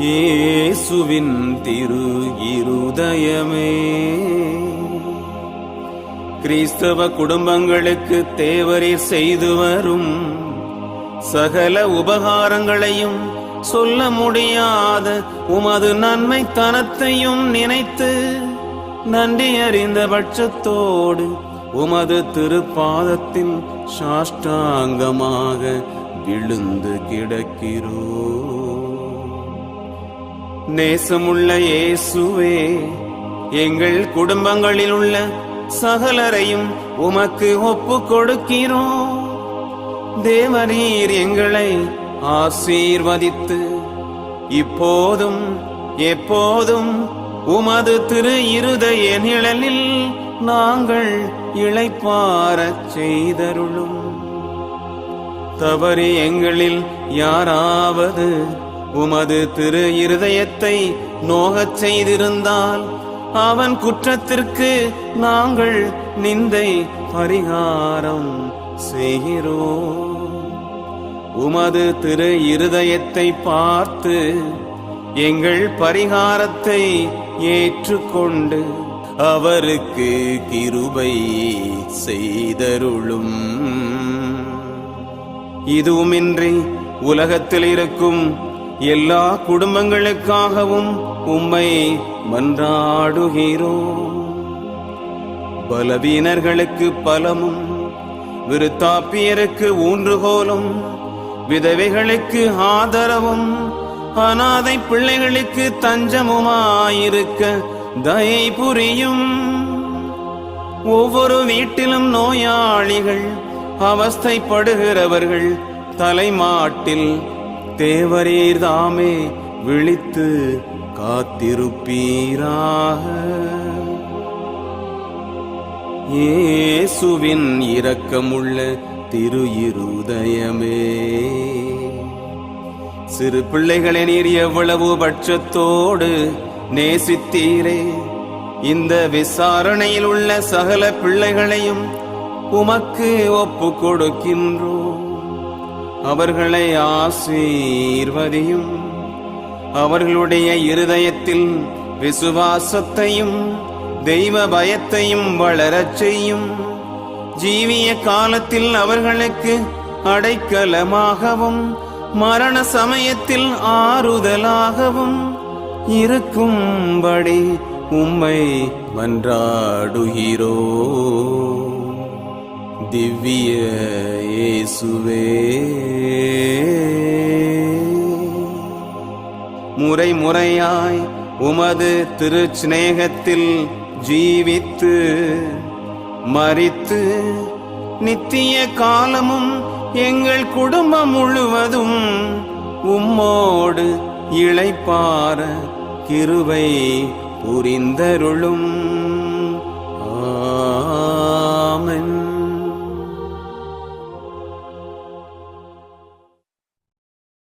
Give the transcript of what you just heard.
இயேசுவின் திரு இருதயமே கிறிஸ்தவ குடும்பங்களுக்கு தேவரீர் செய்து வரும் சகல உபகாரங்களையும் சொல்ல முடியாத உமது நன்மை தனத்தையும் நினைத்து நன்றி அறிந்த பட்சத்தோடு உமது திருப்பாதத்தில் சாஷ்டாங்கமாக விழுந்து கிடக்கிறோ நேசமுள்ள இயேசுவே எங்கள் குடும்பங்களில் உள்ள சகலரையும் உமக்கு ஒப்பு கொடுக்கிறோம் தேவரீர் எங்களை ஆசீர்வதித்து இப்போதும் எப்போதும் உமது திரு இருதய நிழலில் நாங்கள் இழைப்பாரச் செய்தருளும். தவறு எங்களில் யாராவது உமது திரு இருதயத்தை நோகச் செய்திருந்தால் அவன் குற்றத்திற்கு நாங்கள் நிந்தை பரிகாரம் செய்கிறோம். உமது திரு இருதயத்தை பார்த்து எங்கள் பரிகாரத்தை ஏற்றுக்கொண்டு அவருக்கு கிருபை செய்தருளும். இதுவுமின்றி உலகத்தில் இருக்கும் எல்லா குடும்பங்களுக்காகவும் உம்மை மன்றாடுகிறோம். பலவீனர்களுக்கு பலமும் விருத்தாப்பியருக்கு ஊன்றுகோலும் விதவைகளுக்கு ஆதரவும் அனாதை பிள்ளைகளுக்கு தஞ்சமுமாயிருக்க தயை புரியும். ஒவ்வொரு வீட்டிலும் நோயாளிகள் அவஸ்தைப்படுகிறவர்கள் தலைமாட்டில் தேவரீர் தாமே விழித்து காத்திருப்பீராக. இயேசுவின் இரக்கமுள்ள திரு இருதயமே சிறு பிள்ளைகளை நீர் எவ்வளவு பட்சத்தோடு நேசித்தீரே. இந்த விசாரணையில் உள்ள சகல பிள்ளைகளையும் உமக்கு ஒப்பு கொடுக்கின்றோம். அவர்களை ஆசீர்வதியும். அவர்களுடைய இருதயத்தில் விசுவாசத்தையும் தெய்வ பயத்தையும் வளரச் செய்யும். ஜீவிய காலத்தில் அவர்களுக்கு அடைக்கலமாகவும் மரண சமயத்தில் ஆறுதலாகவும் இருக்கும்படி உம்மை மன்றாடுகிறோ திவ்ய இயேசுவே முறை முறையாய் உமது திருச்சிநேகத்தில் ஜீவித்து மறித்து நித்திய காலமும் எங்கள் குடும்பம் முழுவதும் உம்மோடு இழைப்பார கிருவை புரிந்தருளும்.